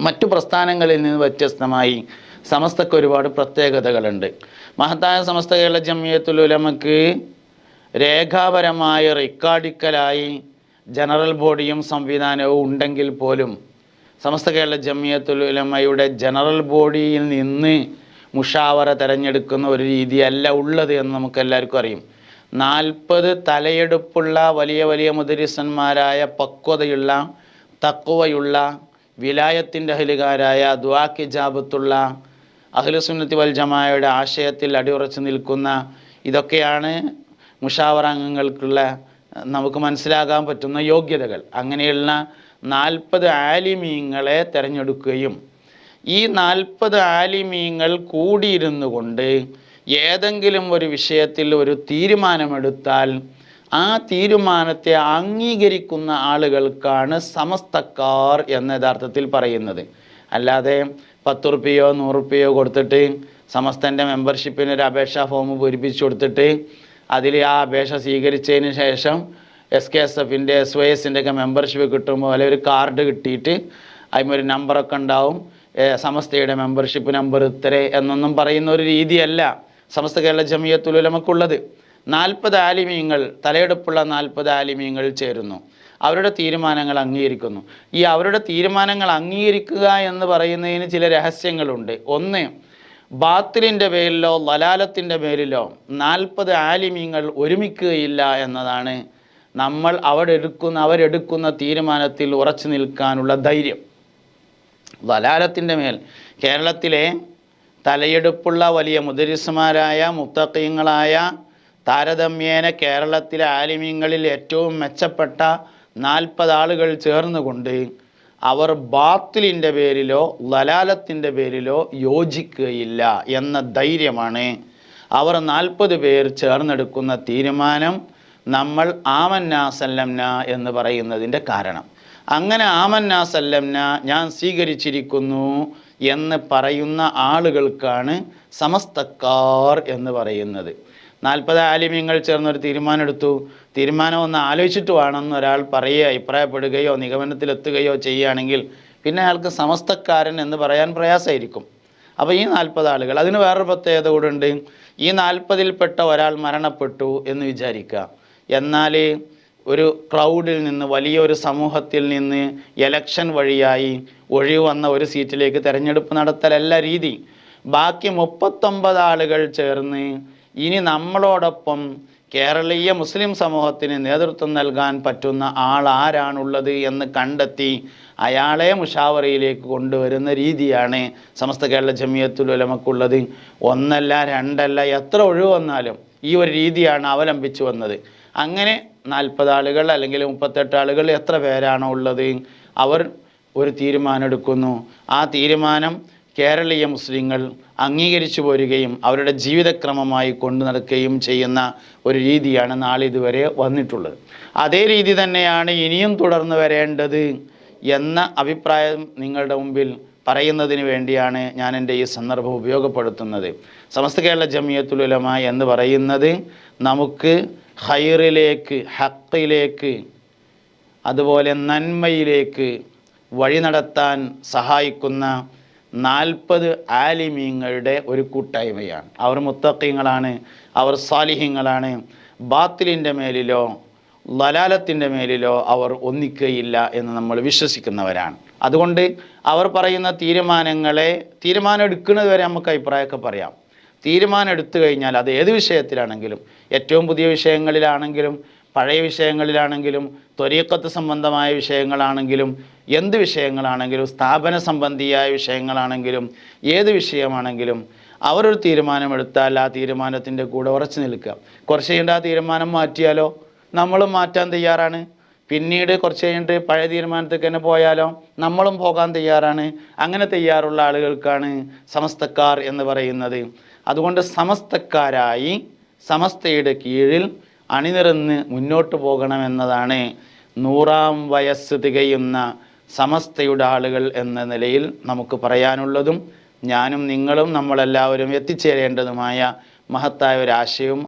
മറ്റു പ്രസ്ഥാനങ്ങളിൽ നിന്ന് വ്യത്യസ്തമായി സമസ്തക്ക് ഒരുപാട് പ്രത്യേകതകളുണ്ട്. മഹത്തായ സമസ്ത കേരള ജമിയത്തുൽ ഉലമക്ക് രേഖാപരമായ റിക്കാർഡിക്കലായി ജനറൽ ബോഡിയും സംവിധാനവും ഉണ്ടെങ്കിൽ പോലും സമസ്ത കേരള ജമിയത്തുൽ ഉലമയുടെ ജനറൽ ബോഡിയിൽ നിന്ന് മുഷാവറ തിരഞ്ഞെടുക്കുന്ന ഒരു രീതിയല്ല ഉള്ളത് എന്ന് നമുക്ക് എല്ലാവർക്കും അറിയും. നാൽപ്പത് തലയെടുപ്പുള്ള വലിയ വലിയ മുദരിസന്മാരായ പക്വതയുള്ള തക്കുവയുള്ള വിലായത്തിന്റെ അഹലുകാരായ ദ്വാക്ക് ജാബത്തുള്ള അഖിലുസുന്നത്തി വൽ ജമായയുടെ ആശയത്തിൽ അടിയുറച്ചു നിൽക്കുന്ന ഇതൊക്കെയാണ് മുഷാവറ അംഗങ്ങൾക്കുള്ള നമുക്ക് മനസ്സിലാകാൻ പറ്റുന്ന യോഗ്യതകൾ. അങ്ങനെയുള്ള നാൽപ്പത് ആലിമീങ്ങളെ തിരഞ്ഞെടുക്കുകയും ഈ നാൽപ്പത് ആലിമീങ്ങൾ കൂടിയിരുന്നു കൊണ്ട് ഏതെങ്കിലും ഒരു വിഷയത്തിൽ ഒരു തീരുമാനമെടുത്താൽ ആ തീരുമാനത്തെ അംഗീകരിക്കുന്ന ആളുകൾക്കാണ് സമസ്തക്കാർ എന്ന യഥാർത്ഥത്തിൽ പറയുന്നത്. അല്ലാതെ പത്ത് റുപ്യയോ നൂറ് റുപ്യയോ കൊടുത്തിട്ട് സമസ്തന്റെ മെമ്പർഷിപ്പിന് ഒരു അപേക്ഷാ ഫോം പൂരിപ്പിച്ചു കൊടുത്തിട്ട് അതിൽ ആ അപേക്ഷ സ്വീകരിച്ചതിന് ശേഷം എസ് കെ എസ് എഫിന്റെ എസ് വൈ എസിന്റെ ഒക്കെ മെമ്പർഷിപ്പ് കിട്ടുമ്പോൾ അല്ലെങ്കിൽ ഒരു കാർഡ് കിട്ടിയിട്ട് അതിമൊരു നമ്പറൊക്കെ ഉണ്ടാവും. സമസ്തയുടെ മെമ്പർഷിപ്പ് നമ്പർ ഇത്ര എന്നൊന്നും പറയുന്ന ഒരു രീതിയല്ല സമസ്ത കേരള ജമിയത്തുലമക്കുള്ളത് നാൽപ്പത് ആലിമീങ്ങൾ തലയെടുപ്പുള്ള നാൽപ്പത് ആലിമീങ്ങൾ ചേരുന്നു. അവരുടെ തീരുമാനങ്ങൾ അംഗീകരിക്കുന്നു. ഈ അവരുടെ തീരുമാനങ്ങൾ അംഗീകരിക്കുക എന്ന് പറയുന്നതിന് ചില രഹസ്യങ്ങളുണ്ട്. ഒന്ന് ബാത്തിലിന്റെ പേരിലോ ലലാലത്തിന്റെ പേരിലോ നാൽപ്പത് ആലിമീങ്ങൾ ഒരുമിക്കുകയില്ല എന്നതാണ് നമ്മൾ അവിടെ എടുക്കുന്ന അവരെടുക്കുന്ന തീരുമാനത്തിൽ ഉറച്ചു നിൽക്കാനുള്ള ധൈര്യം. ലലാലത്തിന്റെ മേൽ കേരളത്തിലെ തലയെടുപ്പുള്ള വലിയ മുദരിസുമാരായ മുത്തക്കീങ്ങളായ താരതമ്യേന കേരളത്തിലെ ആലിമ്യങ്ങളിൽ ഏറ്റവും മെച്ചപ്പെട്ട നാൽപ്പത് ആളുകൾ ചേർന്നുകൊണ്ട് അവർ ബാത്തിലിന്റെ പേരിലോ ലലാലത്തിന്റെ പേരിലോ യോജിക്കുകയില്ല എന്ന ധൈര്യമാണ് അവർ നാൽപ്പത് പേർ ചേർന്നെടുക്കുന്ന തീരുമാനം നമ്മൾ ആമന്ന സല്ലംന എന്ന് പറയുന്നതിന്റെ കാരണം. അങ്ങനെ ആമന്ന സല്ലംന ഞാൻ സ്വീകരിച്ചിരിക്കുന്നു എന്ന് പറയുന്ന ആളുകൾക്കാണ് സമസ്തക്കാർ എന്ന് പറയുന്നത്. നാൽപ്പത് ആലിമ്യങ്ങൾ ചേർന്നൊരു തീരുമാനം എടുത്തു തീരുമാനം ഒന്ന് ആലോചിച്ചിട്ട് വേണമെന്ന് ഒരാൾ പറയുകയോ അഭിപ്രായപ്പെടുകയോ നിഗമനത്തിലെത്തുകയോ ചെയ്യുകയാണെങ്കിൽ പിന്നെ അയാൾക്ക് സമസ്തക്കാരൻ എന്ന് പറയാൻ പ്രയാസമായിരിക്കും. അപ്പോൾ ഈ നാൽപ്പത് ആളുകൾ അതിന് വേറൊരു പ്രത്യേകത കൂടെ ഉണ്ട്. ഈ നാൽപ്പതിൽപ്പെട്ട ഒരാൾ മരണപ്പെട്ടു എന്ന് വിചാരിക്കുക. എന്നാൽ ഒരു ക്ലൗഡിൽ നിന്ന് വലിയൊരു സമൂഹത്തിൽ നിന്ന് എലക്ഷൻ വഴിയായി ഒഴിവ് വന്ന ഒരു സീറ്റിലേക്ക് തിരഞ്ഞെടുപ്പ് നടത്തലല്ല രീതി. ബാക്കി മുപ്പത്തൊമ്പത് ആളുകൾ ചേർന്ന് ഇനി നമ്മളോടൊപ്പം കേരളീയ മുസ്ലിം സമൂഹത്തിന് നേതൃത്വം നൽകാൻ പറ്റുന്ന ആൾ ആരാണുള്ളത് എന്ന് കണ്ടെത്തി അയാളെ മുഷാവറയിലേക്ക് കൊണ്ടുവരുന്ന രീതിയാണ് സമസ്ത കേരള ജമിയത്തുൽ ഉലമക്കുള്ളത്. ഒന്നല്ല രണ്ടല്ല എത്ര ഒഴിവ് വന്നാലും ഈ ഒരു രീതിയാണ് അവലംബിച്ചു വന്നത്. അങ്ങനെ നാൽപ്പത് ആളുകൾ അല്ലെങ്കിൽ മുപ്പത്തെട്ട് ആളുകൾ എത്ര പേരാണോ ഉള്ളത്? അവർ ഒരു തീരുമാനം എടുക്കുന്നു ആ തീരുമാനം കേരളീയ മുസ്ലിങ്ങൾ അംഗീകരിച്ചു പോരുകയും അവരുടെ ജീവിതക്രമമായി കൊണ്ടു നടക്കുകയും ചെയ്യുന്ന ഒരു രീതിയാണ് നാളിതുവരെ വന്നിട്ടുള്ളത്. അതേ രീതി തന്നെയാണ് ഇനിയും തുടർന്ന് വരേണ്ടത് എന്ന അഭിപ്രായം നിങ്ങളുടെ മുമ്പിൽ പറയുന്നതിന് വേണ്ടിയാണ് ഞാൻ എന്റെ ഈ സന്ദർഭം ഉപയോഗപ്പെടുത്തുന്നത്. സമസ്ത കേരള ജമിയത്തുലമ എന്ന് പറയുന്നത് നമുക്ക് ഹൈറിലേക്ക് ഹക്കിലേക്ക് അതുപോലെ നന്മയിലേക്ക് വഴി നടത്താൻ സഹായിക്കുന്ന നാൽപ്പത് ആലിമീങ്ങളുടെ ഒരു കൂട്ടായ്മയാണ്. അവർ മുത്തക്കിങ്ങളാണ് അവർ സാലിഹ്യങ്ങളാണ് ബാത്തിലിന്റെ മേലിലോ ലലാലത്തിന്റെ മേലിലോ അവർ ഒന്നിക്കുകയില്ല എന്ന് നമ്മൾ വിശ്വസിക്കുന്നവരാണ്. അതുകൊണ്ട് അവർ പറയുന്ന തീരുമാനങ്ങളെ തീരുമാനം എടുക്കുന്നത് വരെ നമുക്ക് അഭിപ്രായമൊക്കെ പറയാം. തീരുമാനം എടുത്തു കഴിഞ്ഞാൽ അത് ഏത് വിഷയത്തിലാണെങ്കിലും ഏറ്റവും പുതിയ വിഷയങ്ങളിലാണെങ്കിലും പഴയ വിഷയങ്ങളിലാണെങ്കിലും ത്വരീക്കത്ത് സംബന്ധമായ വിഷയങ്ങളാണെങ്കിലും എന്ത് വിഷയങ്ങളാണെങ്കിലും സ്ഥാപന സംബന്ധിയായ വിഷയങ്ങളാണെങ്കിലും ഏത് വിഷയമാണെങ്കിലും അവരൊരു തീരുമാനമെടുത്താൽ ആ തീരുമാനത്തിന്റെ കൂടെ ഉറച്ചു നിൽക്കുക. കുറച്ച് കഴിഞ്ഞിട്ട് ആ തീരുമാനം മാറ്റിയാലോ? നമ്മളും മാറ്റാൻ തയ്യാറാണ്. പിന്നീട് കുറച്ച് കഴിഞ്ഞിട്ട് പഴയ തീരുമാനത്തേക്ക് തന്നെ പോയാലോ? നമ്മളും പോകാൻ തയ്യാറാണ്. അങ്ങനെ തയ്യാറുള്ള ആളുകൾക്കാണ് സമസ്തക്കാർ എന്ന് പറയുന്നത്. അതുകൊണ്ട് സമസ്തക്കാരായി സമസ്തയുടെ കീഴിൽ അണിനിരന്ന് മുന്നോട്ട് പോകണമെന്നതാണ് നൂറാം വയസ്സ് തികയുന്ന സമസ്തയുടെ ആളുകൾ എന്ന നിലയിൽ നമുക്ക് പറയാനുള്ളതും ഞാനും നിങ്ങളും നമ്മളെല്ലാവരും എത്തിച്ചേരേണ്ടതുമായ മഹത്തായ ഒരു ആശയവും